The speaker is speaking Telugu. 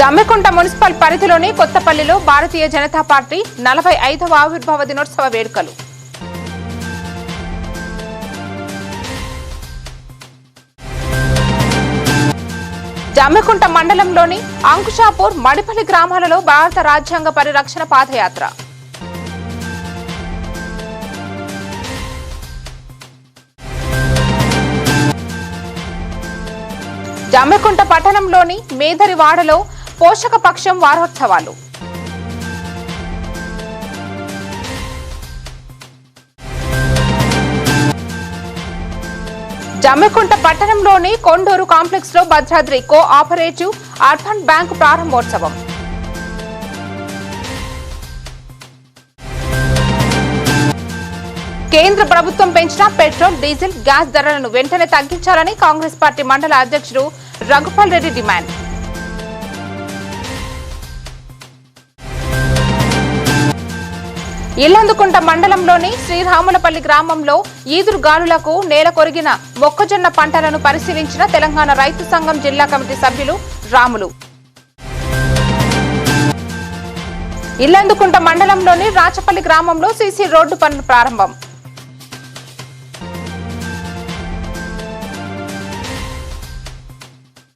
జమ్మికుంట మున్సిపల్ పరిధిలోని కొత్తపల్లిలో భారతీయ జనతా పార్టీ నలభై ఐదవ ఆవిర్భావ దినోత్సవ వేడుకలు. జమ్మికుంట మండలంలోని అంకుషాపూర్ మడిపల్లి గ్రామాలలో భారత రాజ్యాంగ పరిరక్షణ పాదయాత్ర. జమ్మికుంట పట్టణంలోని మేదరివాడలో పోషక పక్షం వారోత్సవాలు. జమ్మికుంట పట్టణంలోని కొండూరు కాంప్లెక్స్లో Bhadradri cooperative urban bank ప్రారంభోత్సవం. కేంద్ర ప్రభుత్వం పెంచిన పెట్రోల్ డీజిల్ గ్యాస్ ధరలను వెంటనే తగ్గించాలని కాంగ్రెస్ పార్టీ మండల అధ్యక్షుడు రఘుపాల్ రెడ్డి డిమాండ్. ఇల్లందుకుంట మండలంలోని శ్రీరాములపల్లి గ్రామంలో ఈదురు గాలులకు నేల కొరిగిన మొక్కజొన్న పంటలను పరిశీలించిన తెలంగాణ రైతు సంఘం జిల్లా కమిటీ సభ్యులు రాములు. ఇల్లందుకుంట మండలంలోని రాచపల్లి గ్రామంలో సీసీ రోడ్డు పనులు ప్రారంభం.